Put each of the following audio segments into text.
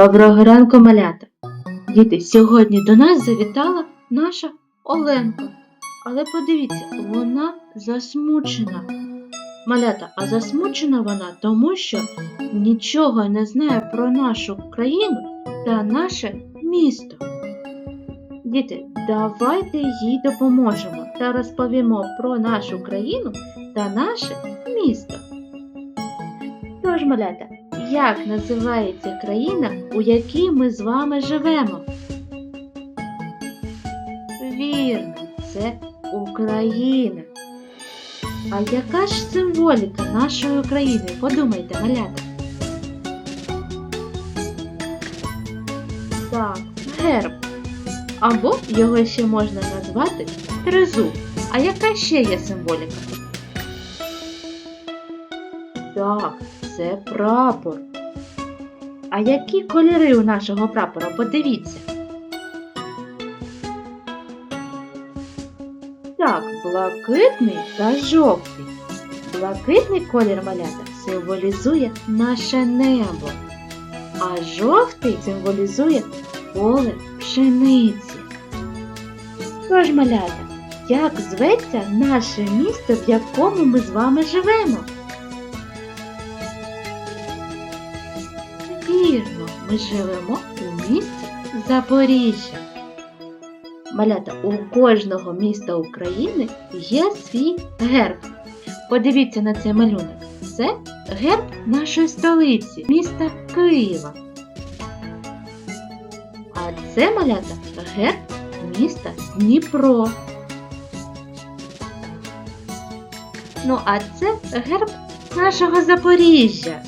Доброго ранку, малята! Діти, сьогодні до нас завітала наша Оленка. Але подивіться, вона засмучена. Малята, а засмучена вона тому, що нічого не знає про нашу країну та наше місто. Діти, давайте їй допоможемо та розповімо про нашу країну та наше місто. Тож, малята, як називається країна, у якій ми з вами живемо? Вірно, це Україна. А яка ж символіка нашої України? Подумайте, малята. Так, герб. Або його ще можна назвати тризуб. А яка ще є символіка? Так, це прапор. А які кольори у нашого прапора? Подивіться. Так, блакитний та жовтий. Блакитний колір малята символізує наше небо, а жовтий символізує поле пшениці. Тож, малята, як зветься наше місто, в якому ми з вами живемо? Вірно, ми живемо у місті Запоріжжя. Малята, у кожного міста України є свій герб. Подивіться на цей малюнок. Це герб нашої столиці, міста Києва. А це малята герб міста Дніпро. Ну, а це герб нашого Запоріжжя.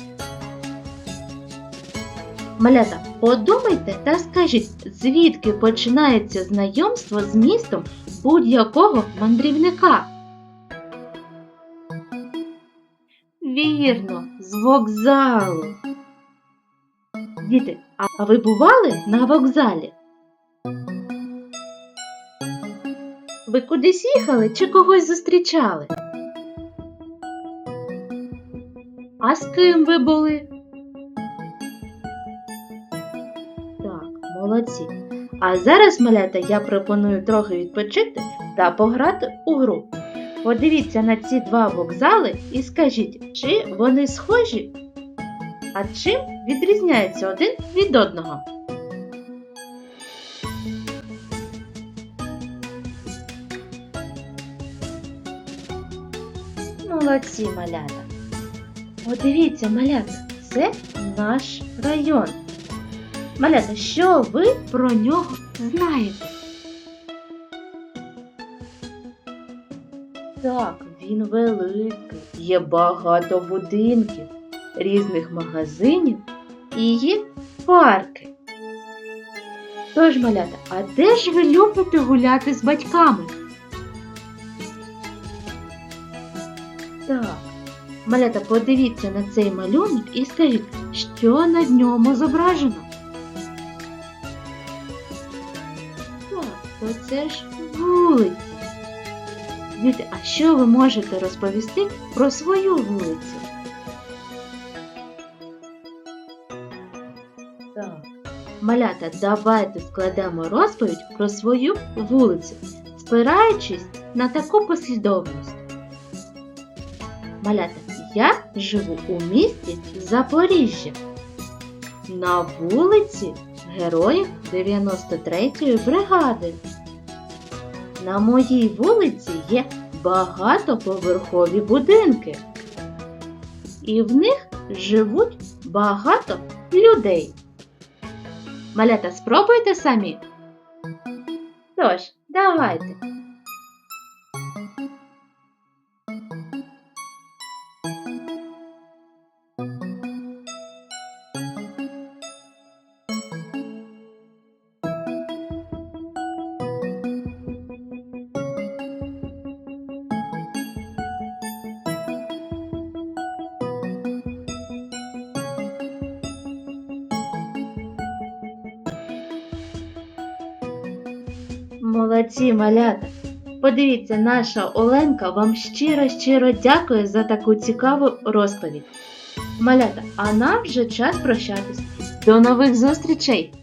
Малята, подумайте та скажіть, звідки починається знайомство з містом будь-якого мандрівника? Вірно, з вокзалу. Діти, а ви бували на вокзалі? Ви кудись їхали чи когось зустрічали? А з ким ви були? Молодці. А зараз, малята, я пропоную трохи відпочити та пограти у гру. Подивіться на ці два вокзали і скажіть, чи вони схожі, а чим відрізняються один від одного. Молодці, малята. Подивіться, малята, це наш район. Малята, що ви про нього знаєте? Так, він великий, є багато будинків, різних магазинів і є парки. Тож, малята, а де ж ви любите гуляти з батьками? Так, малята, подивіться на цей малюнок і скажіть, що на ньому зображено? Це ж вулиця. Діти, а що ви можете розповісти про свою вулицю? Так. Малята, давайте складемо розповідь про свою вулицю, спираючись на таку послідовність. Малята, я живу у місті Запоріжжя. На вулиці Героїв 93-ї бригади. На моїй вулиці є багатоповерхові будинки. І в них живуть багато людей. Малята, спробуйте самі. Тож, давайте. Молодці, малята! Подивіться, наша Оленка вам щиро-щиро дякує за таку цікаву розповідь. Малята, а нам вже час прощатись. До нових зустрічей!